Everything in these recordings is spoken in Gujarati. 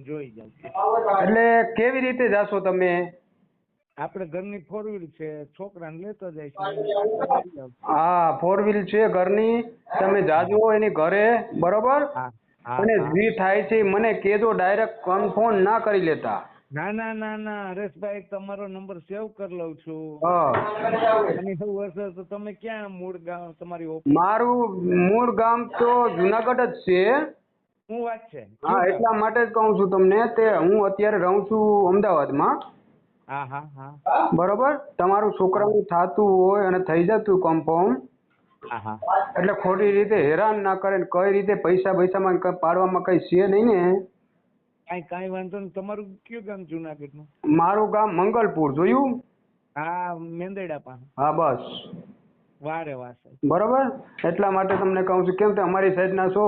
જોઈ જાવ એટલે કેવી રીતે જાશો તમે? આપણે ઘરની ફોર વ્હીલ છે છોકરાને લેતો જઈશ. હા ફોર વ્હીલ છે ઘરની. તમે જાજો એની ઘરે બરોબર? અને. જે થાય છે મને કેજો ડાયરેક્ટ કન્ફર્મ ના કરી લેતા. ના ના ના ના હરેશભાઈ તમારો નંબર સેવ કરી લઉં છું. હા. અને તો તમે ક્યાં મૂળ ગામ તમારી મારું મૂળ ગામ તો જુનાગઢ જ છે. શું વાત છે? હા એટલા માટે જ કહું છું તમને તે હું અત્યારે રહું છું અમદાવાદમાં. હા હા હા. બરોબર? તમારું છોકરાનું થતું હોય અને થઈ જતું કન્ફર્મ હા હા. એટલે ખોટી રીતે હેરાન ના કરે ને કઈ રીતે પૈસા પૈસામાં પાડવામાં કઈ છે નહીં ને? કઈ કાંઈ વાંધો નહીં. તમારું કયું ગામ જુનાગઢનું? મારું ગામ મંગલપુર જોયું? હા મેંદરડા પાસે. હા બસ. વારે વાહ બરોબર? એટલા માટે તમને કહું છું કેમ કે અમારી સાઈડના છો?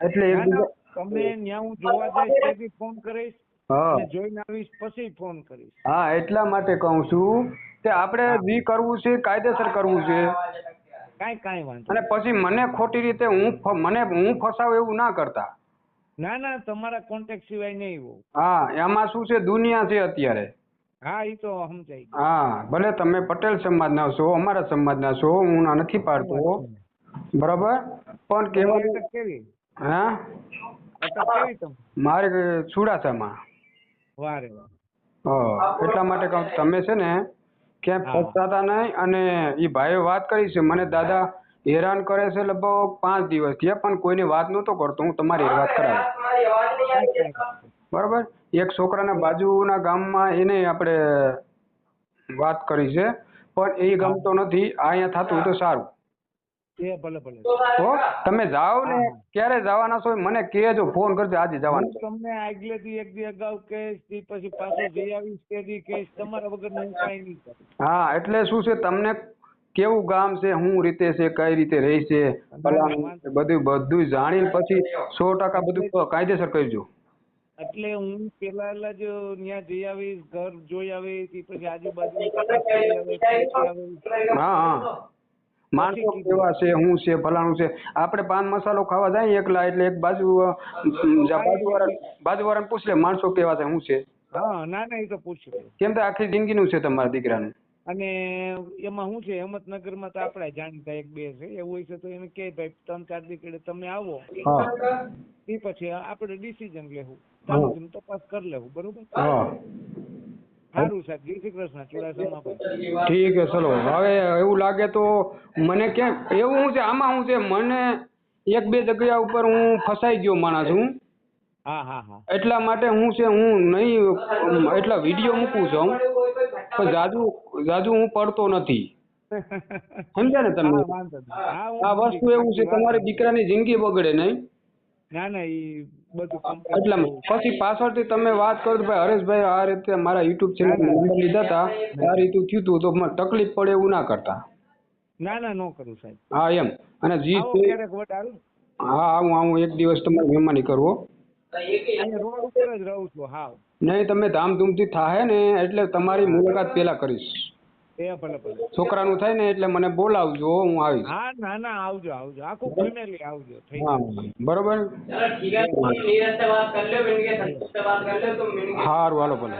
એટલે ના, ના, તમે ન્યા હું જોવા જઈશ તેથી ફોન કરીશ હા. જોઈને આવીશ પછી ફોન કરીશ. હા એટલા માટે કહું છું કે આપણે જે કરવું છે કાયદેસર કરવું છે. કાઈ કાઈ વાંધો અને પછી મને ખોટી રીતે હું મને હું ફસાવ એવું ના કરતા. ના ના તમારા કોન્ટેક્ટ સિવાય નહીં હોવ હા એમાં શું છે દુનિયા છે અત્યારે. હા એ તો સમજાય હા ભલે તમે પટેલ સમાજના છો અમારા સમાજના છો હું ના નથી પાડતો. બરાબર? પણ કેવા કેવી? હા? મારે સુડાસામાં વારે વાહ એટલા માટે કહું તમે છે ને ક્યાંય ફસાતા નહીં અને એ ભાઈએ વાત કરી છે મને દાદા હેરાન કરે છે લગભગ પાંચ દિવસ થયા પણ કોઈને વાત નહોતો કરતો હું તમારી વાત કરાવી. બરાબર? એક છોકરાના બાજુના ગામમાં એને આપણે વાત કરી છે પણ એ ગમતો નથી આ અહીંયા થતું તો સારું. એ ભલે ભલે. હો તમે જાઓ ને ક્યારે જવાના છો મને કહેજો ફોન કરજો આજે જવાનું છે. તમને આગલેથી એક દી અગાઉ તે પછી પાછો જઈ આવીશ કે દી કહીશ તમારા વગર હું કાંઈ નહીં હા એટલે શું છે તમને કેવું ગામ છે હું રીતે છે કઈ રીતે રહે છે બધું બધું જાણીને પછી સો ટકા બધું કાયદેસર કરજો એટલે હું પેલા જ ત્યાં જઈ આવીશ ઘર જોઈ આવીશ પછી આજુબાજુ. હા હા. માણસો કેવા છે હું છે ફલાણું છે? આપણે પાન મસાલો ખાવા જાય એકલા એટલે એક બાજુ બાજુવાળા બાજુવાળાને પૂછ લે માણસો કેવા છે હું છે? હા ના ના એ તો પૂછે. કેમ તો આખી જિંદગીનું છે તમારા દીકરાનું? અને એમાં શું છે હિંમતનગરમાં તો આપણે જાણીતા એક બે છે એવું હોય છે તો એને કે ભાઈ ત્રણ ચાર દીકડે તમે આવો. એ પછી આપણે ડિસિઝન લેવું. તપાસ કરી લેવું બરોબર? હા. સારું સાહેબ જય શ્રી કૃષ્ણ ચુડાસમા ઠીક છે ચલો. હવે એવું લાગે તો મને કેમ એવું શું છે આમાં શું છે મને એક બે જગ્યા ઉપર હું ફસાઈ ગયો માણસ હું. હા હા હા. એટલા માટે હું છે હું નહીં એટલા વીડિયો મૂકું છું પણ જાજુ જાજુ હું પડતો નથી. સમજ્યા ને તમે? હા. હા, હું આ વસ્તુ એવું છે. તમારી દીકરાની જિંદગી બગડે નહીં. ના ના ઈ બધું એટલા. પછી તમે વાત કરો ભાઈ હરેશભાઈ આ રીતે મારા યુટ્યુબ ચેનલ. નંબર લીધા હતા આ રીતું થયું હતું તો મને તકલીફ પડે એવું ના કરતા. ના ના નો કરું સાહેબ. હા એમ. અને જી હા આવું આવું એક દિવસ તમારી મહેમાની કરવો. રોડ ઉપર જ રહું છું હાવ. નહીં તમે ધામધૂમથી થાય ને એટલે તમારી મુલાકાત પેલા કરીશ. છોકરાનું થાય ને એટલે મને બોલાવજો હું આવી હા ના ના આવજો આવજો. આખું ફેમિલી આવજો બરોબર? હારું હાલો ભલે.